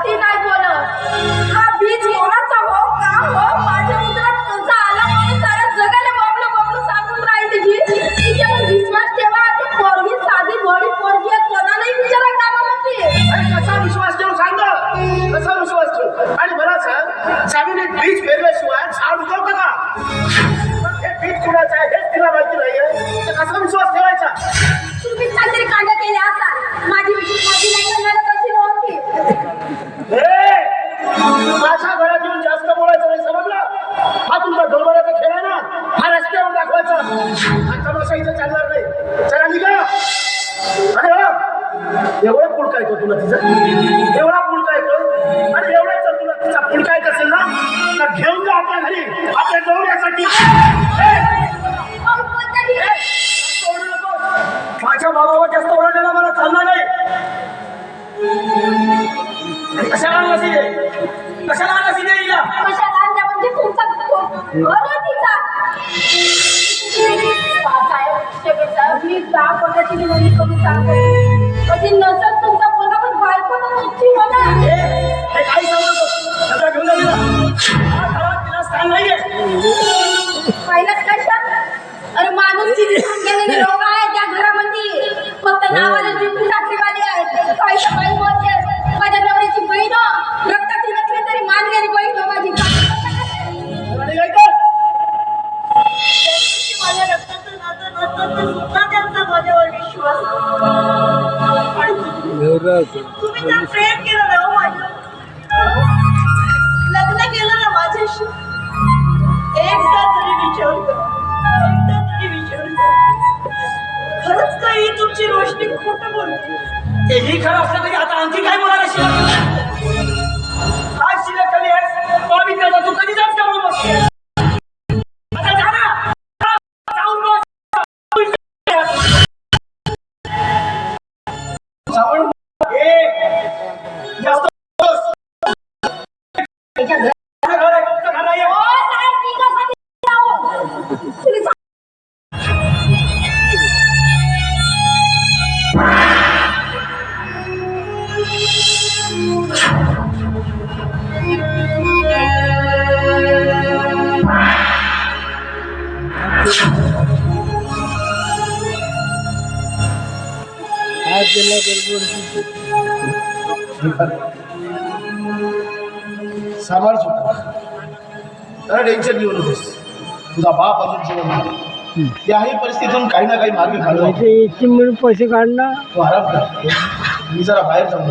खोटी नाही बोलत. हा बीज कोणाचा हो? का हो? माझ्या उदरात तुझा आला म्हणून सारा जगाला बॉम्बलं बॉम्बलं सांगून राहिली की तिच्यावर विश्वास ठेवा. ते पोरगी साधी भोळी पोरगी आहे. कोणालाही विचारा का म्हणते अरे कसा विश्वास ठेवू सांग कसा विश्वास ठेवू? आणि मला सांग जमिनीत बीज पेरल्याशिवाय हा चालणार नाही. चला निघा. अरे एवढा पुढका येतो तुला तिचा. एवढा पुढका येतो. आणि एवढा जर तुला तिचा पुढका येत असेल ना तर घेऊन जा आपल्या घरी. आपल्या डोंगरासाठी माझ्या बाबावर जास्त ओरडलेला मला चालणार नाही. कशाला आणलं सिने कशाला आणलं सिने कशाला म्हणजे तुमचा मी का कोणाची निवडणी करू सांगतो कधी नसत तुमचा पोरगा पण बायको तर घेऊन तिला. स्थान नाहीये. पाहिलंच कशा अरे माणूस किती गेलेले लोक आहेत त्या घरामध्ये. फक्त नावाला ड्युटी टाकलेवाले आहेत काही काही बोलते. तुम्ही तर प्रेम केलं ना माझ्या लग्न केलं ना माझ्याशी एकदा तरी विचार करा एकदा तरी विचार करा खरंच काही तुमची रोशनी खोटं बोलते. तेही खरं असलं तरी आता आणखी काय बोलायला शिल्लक সামার জুতা তারা টেনশন নিয়ে অনুভূতি तुझा बाप अजून जीवन आहे. त्याही परिस्थितीतून काही ना काही मार्ग काढला याचे मिळून पैसे काढणार? तू आराम कर मी जरा बाहेर जाऊन